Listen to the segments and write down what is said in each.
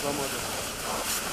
свободу.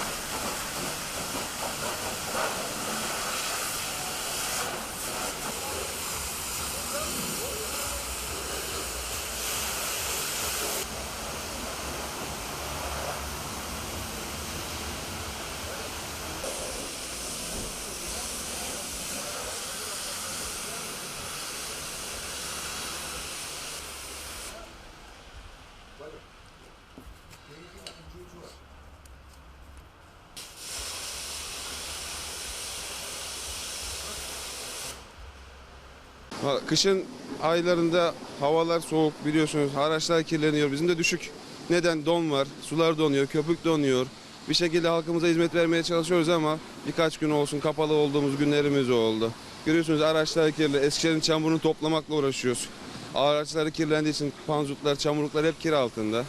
Kışın aylarında havalar soğuk biliyorsunuz. Araçlar kirleniyor. Bizim de düşük. Neden? Don var. Sular donuyor. Köpük donuyor. Bir şekilde halkımıza hizmet vermeye çalışıyoruz ama birkaç gün olsun kapalı olduğumuz günlerimiz oldu. Görüyorsunuz araçlar kirli. Eskişehir'in çamurunu toplamakla uğraşıyoruz. Araçları kirlendiği için panzutlar, çamurluklar hep kir altında.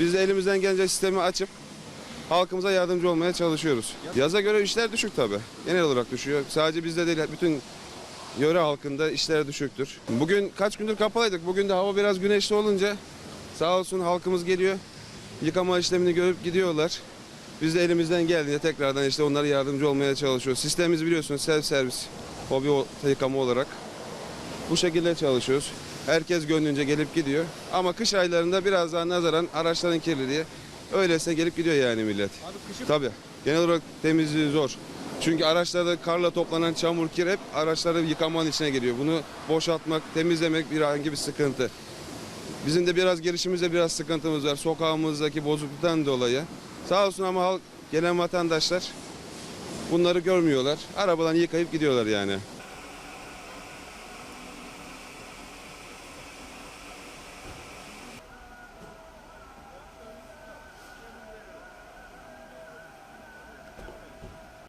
Biz de elimizden gelince sistemi açıp halkımıza yardımcı olmaya çalışıyoruz. Yaza göre işler düşük tabii. Genel olarak düşüyor. Sadece bizde değil, bütün yöre halkında işler düşüktür. Bugün kaç gündür kapalıydık. Bugün de hava biraz güneşli olunca sağ olsun halkımız geliyor. Yıkama işlemini görüp gidiyorlar. Biz de elimizden geldiğince tekrardan işte onlara yardımcı olmaya çalışıyoruz. Sistemimiz biliyorsunuz self servis, hobi yıkama olarak. Bu şekilde çalışıyoruz. Herkes gönlünce gelip gidiyor. Ama kış aylarında biraz daha nazaran araçların kirliliği öylesine gelip gidiyor yani millet. Abi kışın Tabii. Genel olarak temizliği zor. Çünkü araçlarda karla toplanan çamur, kir hep araçları yıkamanın içine giriyor. Bunu boşaltmak, temizlemek bir hangi bir sıkıntı. Bizim de biraz girişimizde biraz sıkıntımız var. Sokağımızdaki bozukluktan dolayı. Sağ olsun ama halk, gelen vatandaşlar bunları görmüyorlar. Arabadan yıkayıp gidiyorlar yani.